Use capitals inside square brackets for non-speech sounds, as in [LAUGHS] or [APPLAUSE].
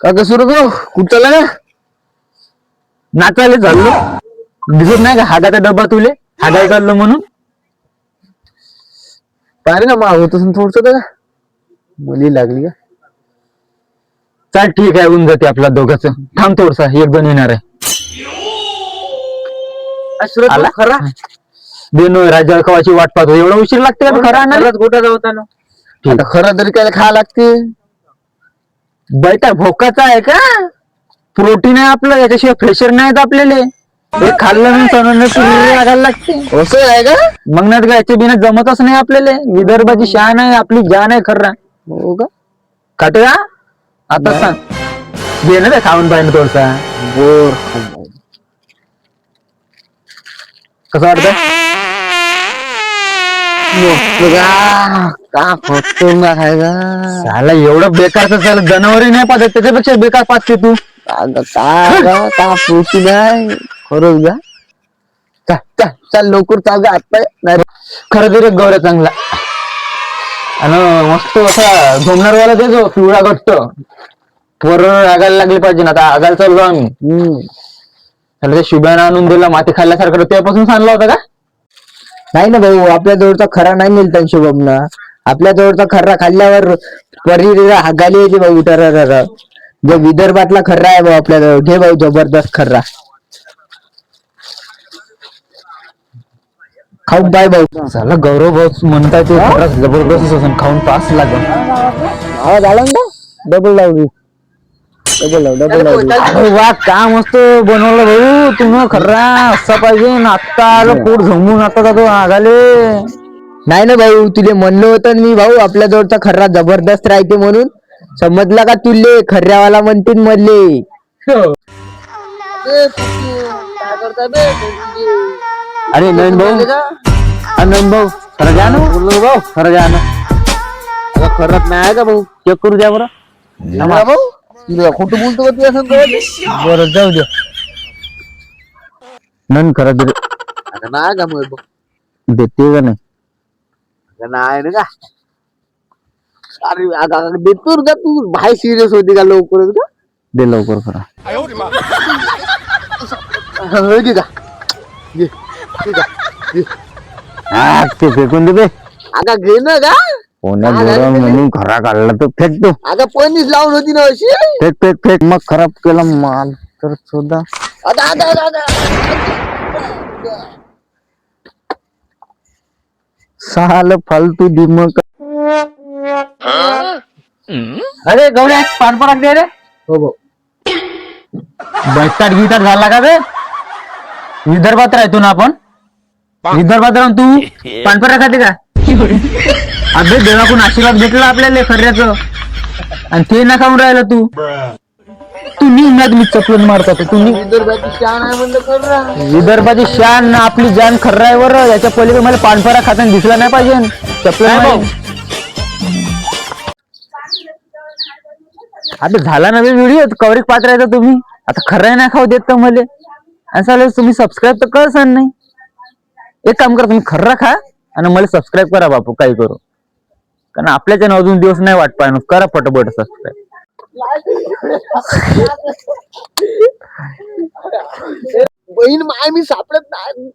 का सुरू भाऊ कुठं चालला ना नाचायला चाललो. दिसत नाही का? हाताचा डब्बा तुले? हाताला चाललो म्हणून. पाहि ना मग होत थोडस का मुली लागली का? चाल ठीक आहे होऊन जाते आपला दोघाच. थांब थोडसा एक जण येणार आहे खरा. बेनो राजा कवाची वाट पाहतो. एवढा उशीर लागते का? खरा जाऊ जाऊन आता खरं तरी काय खा लागते. बैठा भोकाचा आहे का? प्रोटीन आहे आपलं याच्याशिवाय फ्रेशर नाहीत आपल्याला. हे खाल्लं नाही लागायला लागते. असं आहे का? मग नाही तर याच्या बिना जमतच नाही आपल्याला. विदर्भाची शान आहे आपली जान आहे खर्रा हो का? खाते का? आता सांग. घे ना ते खाऊन पाहिजे थोडसा. बोर कसं वाटतं? का फक्त ना खाय का साला एवढं बेकारचं चाल जनावरही नाही पाहत त्याच्यापेक्षा बेकार पाचते तू. का प्रोटीन आहे खरंच का चा- चा- चाल लवकर चाल का आत्ता नाही खरं तरी गौऱ्या चांगला. आणि मस्त असा झोमणारवाला देतो पिवळा घट्ट. वर आगायला लागली पाहिजे ना आता आगायला चाललो आम्ही. हम्म. त्याला ते शुभ्यानं आणून दिला माती खाल्ल्यासारखं. त्यापासून सांगला होता का? नाही ना भाऊ आपल्या जवळचा खरा नाही मिळत शुभमना आपल्या जवळचा खर्रा खाल्ल्यावर परी हागाली येते भाऊ टर जो विदर्भातला खर्रा आहे भाऊ आपल्या जवळ घे भाऊ जबरदस्त खर्रा खाऊन पाय भाऊ. झाला गौरव भाऊ म्हणताय ते जबरदस्त असून खाऊन पास लागल. ना? डबल लावली. डबल लाव डबल लावली अरे वा का मस्त बनवलं भाऊ? तुम्ही खर्रा असा पाहिजे. ना आत्ता आलं पोट झोंबून आता जातो आगाले. नाही ना भाऊ तुले म्हणलं होतं ना मी भाऊ आपल्या जवळचा खर्रा जबरदस्त राहते म्हणून. समजला का तुले? खर्ऱ्यावाला म्हणते मधले. अरे नयन भाऊ. अरे नयन भाऊ खरं घ्या ना. बोललो भाऊ? खरं घ्या ना. खरंच नाही आहे का भाऊ? चेक करू द्या बरं. भाऊ. तुला खोटं बोलतो का तू असं बरं जाऊ द्या नन खरं तरी नाही का मग देते का नाही? नाही ना का अरे आता देतो का तू. भाई सिरियस होती का लवकरच का दे लवकर खरा हो की का घे घे का घे. हा ते फेकून दे बे. आता घे ना का कोण्या जोरा म्हणून खरा काढला तर फेकतो आता पणीच लावून होती ना अशी. Fake fake fake. मग खराब केला माल तर सुद्धा आता आता आता, आता. साल फालतू दिमक अरे गौऱ्या पान पराग दे रे. हो भाऊ. बैठकाट गिटाट झाला का बे विदर्भात राहतो ना आपण. विदर्भात राहून तू [LAUGHS] पानपरा खाते का? अबे देवाकडून आशीर्वाद भेटला आपल्याला खर्याचं. आणि ते ना खाऊन राहिला तू. तू निघण्यात मी चपलन मारतो तू निघ विदर्भाची शान आहे शान आपली जान खर्रायवर याच्या पलीकडे मला पानपरा खाताना दिसला नाही पाहिजे. चपलन आता झाला ना व्हिडिओ कवरिक पात्र आहे तुम्ही. आता खरं नाही खाऊ देत तर मला. असं तुम्ही सबस्क्राईब तर करसान नाही. एक काम करा तुम्ही खर्रा खा आणि मला सबस्क्राईब करा बापू काही करू. कारण आपल्याच्या अजून दिवस नाही वाट पाहिजे करा पटपट सबस्क्राईब बहीण माय मी सापडत नाही.